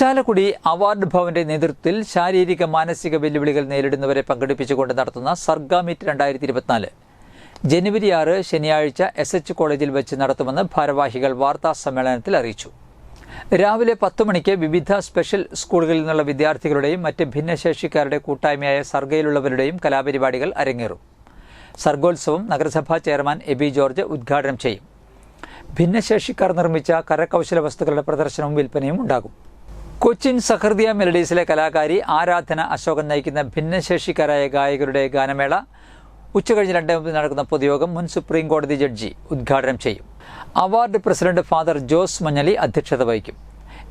Chalakudy award ഭവന്റെ നേതൃത്വത്തിൽ ശാരീരിക മാനസിക വെല്ലുവിളികൾ നേരിടുന്നവരെ പങ്കെടുപ്പിച്ചുകൊണ്ട് നടത്തുന്ന സർഗാമിറ്റ് രണ്ടായിരത്തി ഇരുപത്തിനാല് ജനുവരി ആറ് ശനിയാഴ്ച എസ് എച്ച് കോളേജിൽ വെച്ച് നടത്തുമെന്ന് ഭാരവാഹികൾ വാർത്താ സമ്മേളനത്തിൽ അറിയിച്ചു. രാവിലെ പത്ത് മണിക്ക് വിവിധ സ്പെഷ്യൽ സ്കൂളുകളിൽ നിന്നുള്ള വിദ്യാർത്ഥികളുടെയും മറ്റ് ഭിന്നശേഷിക്കാരുടെ കൂട്ടായ്മയായ സർഗയിലുള്ളവരുടെയും കലാപരിപാടികൾ അരങ്ങേറും. സർഗോത്സവം നഗരസഭാ ചെയർമാൻ എബി ജോർജ് ഉദ്ഘാടനം ചെയ്യും. ഭിന്നശേഷിക്കാർ നിർമ്മിച്ച കരകൗശല വസ്തുക്കളുടെ പ്രദർശനവും വിൽപ്പനയും ഉണ്ടാകും. കൊച്ചിൻ സഹൃദയ മെലഡീസിലെ കലാകാരി ആരാധന അശോകൻ നയിക്കുന്ന ഭിന്നശേഷിക്കാരായ ഗായകരുടെ ഗാനമേള ഉച്ചകഴിഞ്ഞ് രണ്ടേ മുപ്പത് നടക്കുന്ന പൊതുയോഗം മുൻ സുപ്രീം കോടതി ജഡ്ജി ഉദ്ഘാടനം ചെയ്യും. Award president father Jose Manjali അധ്യക്ഷത വഹിക്കും.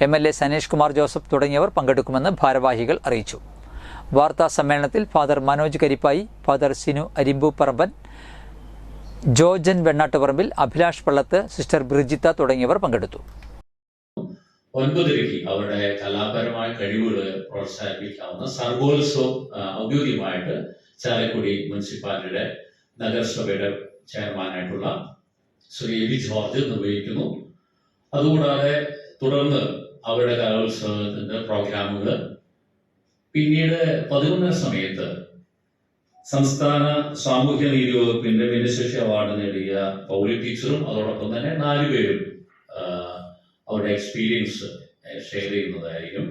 M L A Saneesh Kumar Joseph തുടങ്ങിയവർ പങ്കെടുക്കുമെന്ന് ഭാരവാഹികൾ അറിയിച്ചു. വാർത്താ സമ്മേളനത്തിൽ father Manoj Karippayi father Sinu Arimbuparamban Jojan Vennattuparambil Abhilash Pallath sister Brigitta തുടങ്ങിയവർ പങ്കെടുത്തു. ഒൻപതരയ്ക്ക് അവരുടെ കലാപരമായ കഴിവുകൾ പ്രോത്സാഹിപ്പിക്കാവുന്ന സർഗോത്സവം ഔദ്യോഗികമായിട്ട് ചാലക്കുടി മുനിസിപ്പാലിറ്റിയുടെ നഗരസഭയുടെ ചെയർമാനായിട്ടുള്ള ശ്രീ എ വി ജോർജ് നിർവഹിക്കുന്നു. അതുകൂടാതെ തുടർന്ന് അവരുടെ കലോത്സവത്തിന്റെ പ്രോഗ്രാമുകൾ. പിന്നീട് പതിനൊന്നര സമയത്ത് സംസ്ഥാന സാമൂഹ്യ നീതി വകുപ്പിന്റെ ഭിന്നശേഷി അവാർഡ് നേടിയ പൗലി ടീച്ചറും അതോടൊപ്പം തന്നെ നാലുപേരും അവരുടെ എക്സ്പീരിയൻസ് ഷെയർ ചെയ്യുന്നതായിരിക്കും.